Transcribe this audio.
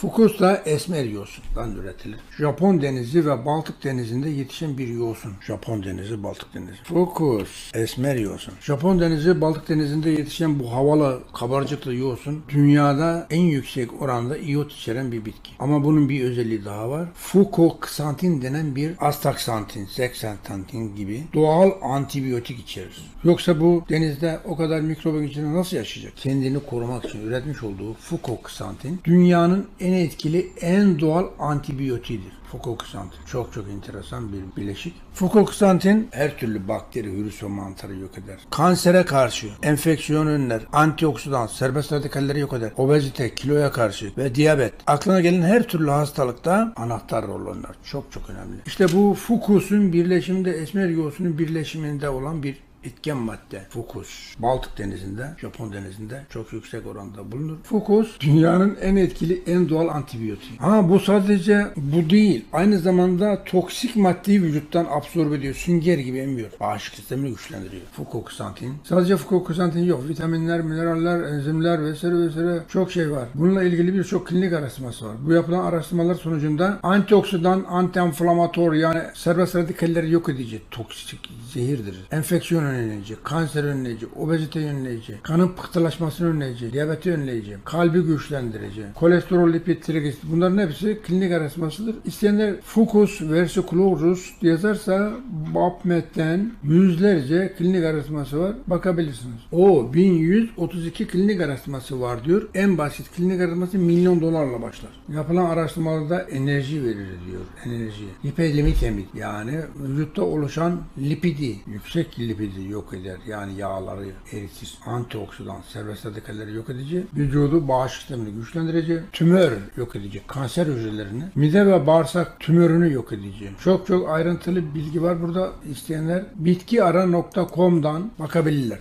Fukus da esmer yosundan üretilir. Japon denizi ve Baltık denizinde yetişen bir yosun. Japon denizi, Baltık denizi. Fukus, esmer yosun. Japon denizi, Baltık denizinde yetişen bu havalı, kabarcıklı yosun dünyada en yüksek oranda iyot içeren bir bitki. Ama bunun bir özelliği daha var. Fukoksantin denen bir astaksantin, zeksantin gibi doğal antibiyotik içerir. Yoksa bu denizde o kadar mikrobun içinde nasıl yaşayacak? Kendini korumak için üretmiş olduğu fukoksantin dünyanın en etkili, en doğal antibiyotiğidir. Fukoksantin. Çok çok enteresan bir bileşik. Fukoksantin her türlü bakteri, virüs ve mantarı yok eder. Kansere karşı, enfeksiyon önler, antioksidan, serbest radikalleri yok eder. Obezite, kiloya karşı ve diyabet. Aklına gelen her türlü hastalıkta anahtar rol oynar. Çok çok önemli. İşte bu fukusun birleşiminde esmer yosunun birleşiminde olan bir etken madde fukus. Baltık denizinde, Japon denizinde çok yüksek oranda bulunur. Fukus dünyanın en etkili, en doğal antibiyotiği. Ama bu sadece bu değil. Aynı zamanda toksik maddeyi vücuttan absorbe ediyor. Sünger gibi emiyor. Bağışıklık sistemini güçlendiriyor. Fukoksantin. Sadece fukoksantin yok. Vitaminler, mineraller, enzimler vesaire vesaire çok şey var. Bununla ilgili birçok klinik araştırması var. Bu yapılan araştırmalar sonucunda antioksidan, antiinflamator yani serbest radikalleri yok edici, toksik, zehirdir. Enfeksiyon önleyici, kanser önleyici, obezite önleyici, kanın pıhtılaşmasını önleyici, diyabeti önleyici, kalbi güçlendirici, kolesterol, lipid, trigliserit bunların hepsi klinik araştırmasıdır. İsteyenler Fucus versicolorus yazarsa PubMed'den yüzlerce klinik araştırması var. Bakabilirsiniz. O 1132 klinik araştırması var diyor. En basit klinik araştırması milyon dolarla başlar. Yapılan araştırmalarda enerji verir diyor. Enerji. Lipidemi kemik yani vücutta oluşan lipidi, yüksek lipidi yok eder. Yani yağları eritir. Antioksidan, serbest radikalleri yok edici. Vücudu bağışıklık sistemini güçlendirici. Tümör yok edici. Kanser hücrelerini. Mide ve bağırsak tümörünü yok edici. Çok çok ayrıntılı bilgi var burada. İsteyenler bitkiara.com'dan bakabilirler.